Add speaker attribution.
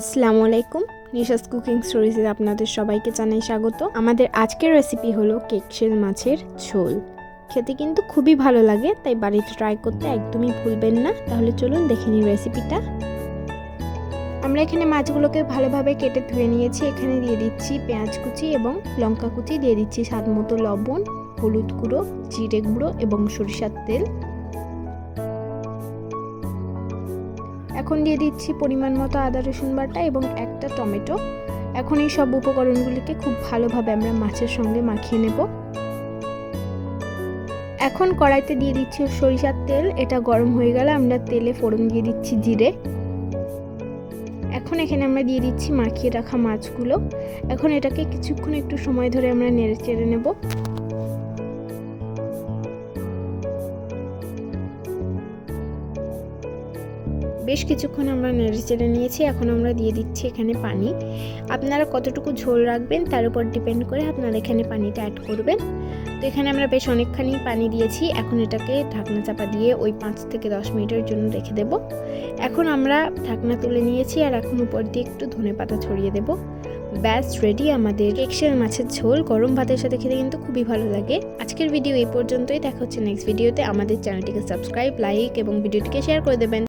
Speaker 1: আসসালামু আলাইকুম। নিশাস কুকিং স্টোরিজে আপনাদের সবাইকে জানাই স্বাগত। আমাদের আজকের রেসিপি হলো কেকশেল মাছের ঝোল। খেতে কিন্তু খুবই ভালো লাগে, তাই বাড়িতে ট্রাই করতে একদমই ভুলবেন না। তাহলে চলুন দেখে নিই রেসিপিটা আমরা এখানে মাছগুলোকে ভালোভাবে কেটে ধুয়ে নিয়েছি। এখানে দিয়ে দিচ্ছি পেঁয়াজ কুচি এবং লঙ্কা কুচি। দিয়ে দিচ্ছি স্বাদ মতো লবণ, হলুদ গুঁড়ো, জিরে গুঁড়ো এবং সরিষার তেল। এখন দিয়ে দিচ্ছি পরিমাণ মতো আদা, রসুন বাটা এবং একটা টমেটো। এখন এই সব উপকরণগুলিকে খুব ভালোভাবে আমরা মাছের সঙ্গে মাখিয়ে নেব। এখন কড়াইতে দিয়ে দিচ্ছি সরিষার তেল। এটা গরম হয়ে গেলে আমরা তেলে ফোড়ন দিয়ে দিচ্ছি জিরে। এখন এখানে আমরা দিয়ে দিচ্ছি মাখিয়ে রাখা মাছগুলো। এখন এটাকে কিছুক্ষণ একটু সময় ধরে আমরা নেড়ে চেড়ে নেব। বেশ কিছুক্ষণ আমরা নেড়ে চেড়ে নিয়েছি, এখন আমরা দিয়ে দিচ্ছি এখানে পানি। আপনারা কতটুকু ঝোল রাখবেন তার উপর ডিপেন্ড করে আপনারা এখানে পানিটা অ্যাড করবেন। তো এখানে আমরা বেশ অনেকখানি পানি দিয়েছি, এখন এটাকে ঢাকনা চাপা দিয়ে ওই পাঁচ থেকে দশ মিনিটের জন্য রেখে দেব। এখন আমরা ঢাকনা তুলে নিয়েছি আর এখন উপর দিয়ে একটু ধনে পাতা ছড়িয়ে দেব। ব্যাস রেডি আমাদের। কেকশেল মাছের ঝোল, গরম ভাতের সাথে খেতে কিন্তু খুবই ভালো লাগে। আজকের ভিডিও এই পর্যন্তই, দেখা হচ্ছে নেক্সট ভিডিওতে আমাদের চ্যানেলটিকে সাবস্ক্রাইব লাইক এবং ভিডিওটিকে শেয়ার করে দেবেন।